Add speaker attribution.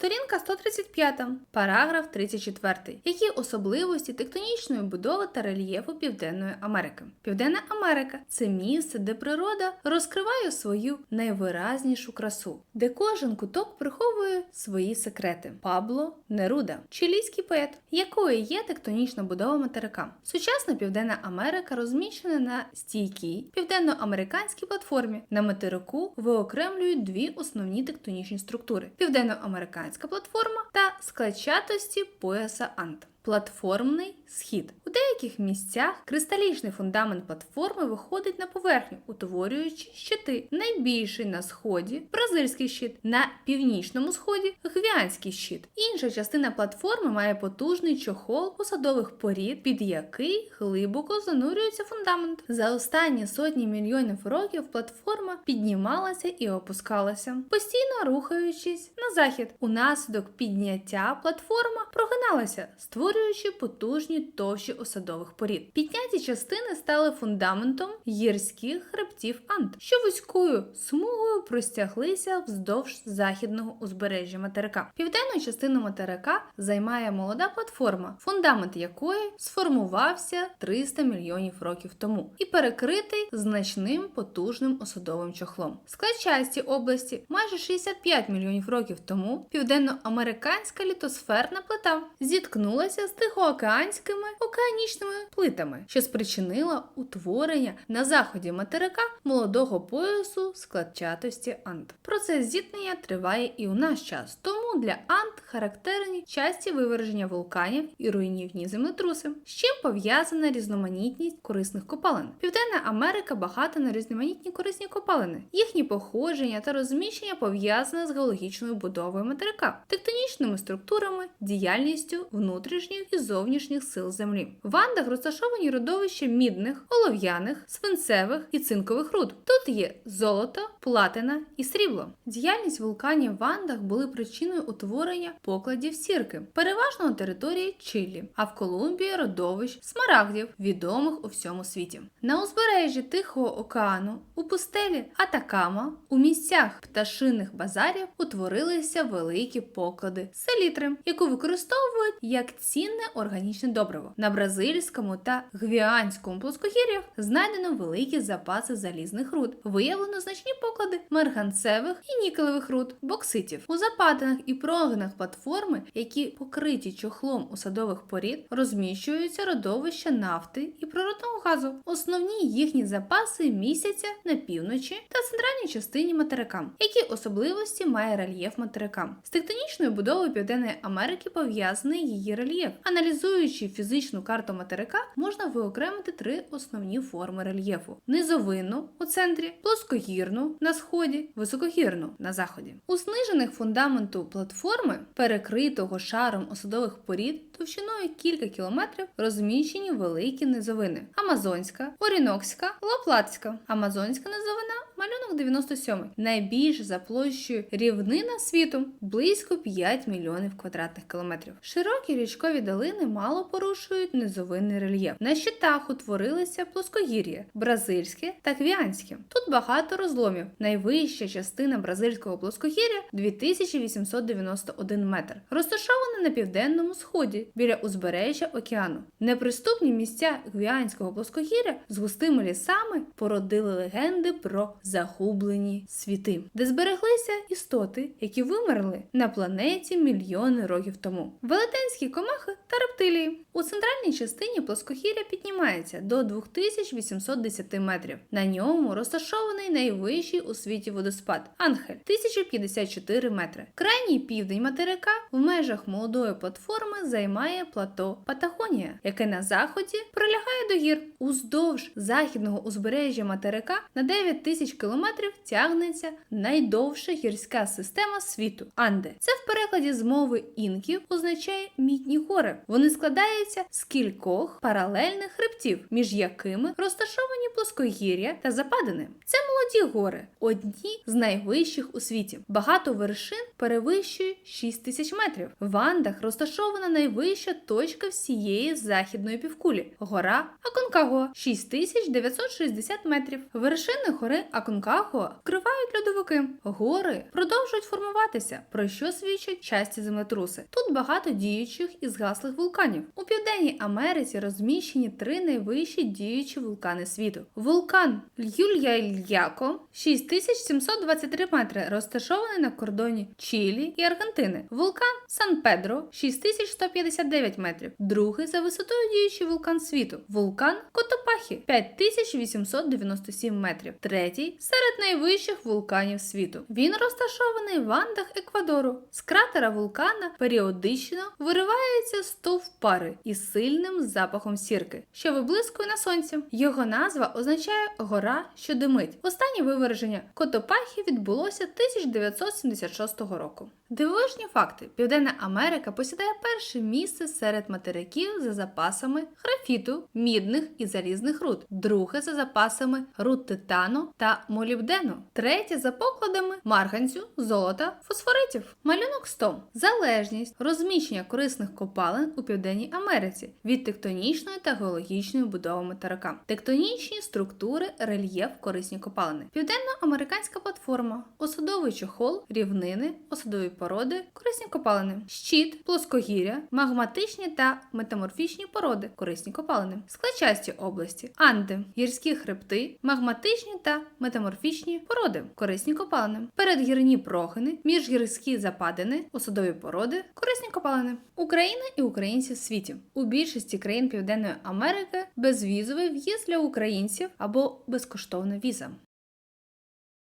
Speaker 1: Сторінка 135, параграф 34. Які особливості тектонічної будови та рельєфу Південної Америки? Південна Америка це місце, де природа розкриває свою найвиразнішу красу, де кожен куток приховує свої секрети. Пабло Неруда, чилійський поет, якою є тектонічна будова материка. Сучасна Південна Америка розміщена на стійкій південноамериканській платформі. На материку виокремлюють дві основні тектонічні структури: південноамериканська платформа та складчатості пояса Ант. Платформний схід у деяких місцях кристалічний фундамент платформи виходить на поверхню, утворюючи щити. Найбільший на сході бразильський щит, на північному сході гвіанський щит. Інша частина платформи має потужний чохол посадових порід, під який глибоко занурюється фундамент. За останні сотні мільйонів років платформа піднімалася і опускалася, постійно рухаючись на захід. Унаслідок підняття платформа прогиналася, створюючи потужні товщі осадових порід. Підняті частини стали фундаментом гірських хребтів Ант, що вузькою смугою простяглися вздовж західного узбережжя материка. Південну частину материка займає молода платформа, фундамент якої сформувався 300 мільйонів років тому і перекритий значним потужним осадовим чохлом. Складчасті області майже 65 мільйонів років тому південноамериканська літосферна плита зіткнулася з тихоокеанськими океанічними плитами, що спричинила утворення на заході материка молодого поясу складчатості Ант. Процес зіткнення триває і у наш час, тому для Ант характерні часті виверження вулканів і руйнівні землетруси, з чим пов'язана різноманітність корисних копалин. Південна Америка багата на різноманітні корисні копалини. Їхні походження та розміщення пов'язане з геологічною будовою материка, тектонічними структурами, діяльністю внутрішніх і зовнішніх сил землі. В Андах розташовані родовища мідних, олов'яних, свинцевих і цинкових руд. Тут є золото, платина і срібло. Діяльність вулканів в Андах були причиною утворення покладів сірки, переважно на території Чилі, а в Колумбії родовищ смарагдів, відомих у всьому світі. На узбережжі Тихого океану, у пустелі Атакама, у місцях пташиних базарів утворилися великі поклади селітри, яку використовують як цінне органічне добриво. На бразильському та гвіанському плоскогір'ях знайдено великі запаси залізних руд, виявлено значні поклади марганцевих і нікелевих руд, бокситів. У западинах і прогинах платформи, які покриті чохлом осадових порід, розміщуються родовища нафти і природного газу. Основні їхні запаси місяця на півночі та центральній частині материка. Які особливості має рельєф материка? З тектонічною будовою Південної Америки пов'язаний її рельєф. Аналізуючи фізичну карту материка, можна виокремити три основні форми рельєфу: низовинну у центрі, плоскогірну на сході, високогірну на заході. У знижених фундаменту платформи, перекритого шаром осадових порід товщиною кілька кілометрів, розміщені великі низовини: Амазонська, Орінокська, Лоплатська. Амазонська низовина малюнок 97. Найбільш за площею рівнина світу близько 5 мільйонів квадратних кілометрів. Широкі річкові долини мало порушують низовинний рельєф. На щитах утворилися плоскогір'я, бразильське та гвіанське. Тут багато розломів. Найвища частина бразильського плоскогір'я 2891 метр, розташована на південному сході біля узбережжя океану. Неприступні місця гвіанського плоскогір'я з густими лісами породили легенди про загублені світи, де збереглися істоти, які вимерли на планеті мільйони років тому. Велетенські комахи та рептилії. У центральній частині плоскогір'я піднімається до 2810 метрів. На ньому розташований найвищий у світі водоспад Анхель 1054 метри. Крайній південь материка в межах молодої платформи займає плато Патагонія, яке на заході прилягає до гір. Уздовж західного узбережжя материка на 9 тисяч кілометрів тягнеться найдовша гірська система світу Анде. Це в перекладі з мови інків означає мідні гори. Вони складаються з кількох паралельних хребтів, між якими розташовані плоскогір'я та западини. Це молоді гори, одні з найвищих у світі. Багато вершин перевищує 6 тисяч метрів. В Андах розташована найвища точка всієї західної півкулі. Гора Аконкагуа 6960 метрів. Вершини гори Аконкагуа вкривають льодовики. Гори продовжують формуватися, про що свідчать часті землетруси. Тут багато діючих і згаслих вулканів. У південній Америці розміщені три найвищі діючі вулкани світу: вулкан Льюлья-Ільяко 6723 метри, розташований на кордоні Чилі і Аргентини. Вулкан Сан-Педро 6159 метрів. Другий за висотою діючий вулкан світу. Вулкан Котопахі 5897 метрів. Третій серед найвищих вулканів світу. Він розташований в Андах Еквадору. З кратера вулкана періодично виривається стовп пари із сильним запахом сірки, що виблискує на сонці. Його назва означає гора, що димить. Останнє виверження Котопахі відбулося 1976 року. Дивовижні факти: Південна Америка посідає перше місце серед материків за запасами графіту, мідних і залізних руд, друге за запасами руд титану та молібдену, третє за покладами марганцю, золота, фосфоритів. Малюнок 100. Залежність розміщення корисних копалин у Південній Америці від тектонічної та геологічної будови материка. Тектонічні структури, рельєф, корисні копалини. Південноамериканська платформа, осадовий чохол, рівнини, осадові породи, корисні копалини, щит, плоскогір'я, магматичні та метаморфічні породи, корисні копалини, складчасті області, Анди, гірські хребти, магматичні та метаморфічні породи, корисні копалини, передгірні прохини, міжгірські западини, осадові породи, корисні копалини. Україна і українці в світі. У більшості країн Південної Америки безвізовий в'їзд для українців або безкоштовна віза.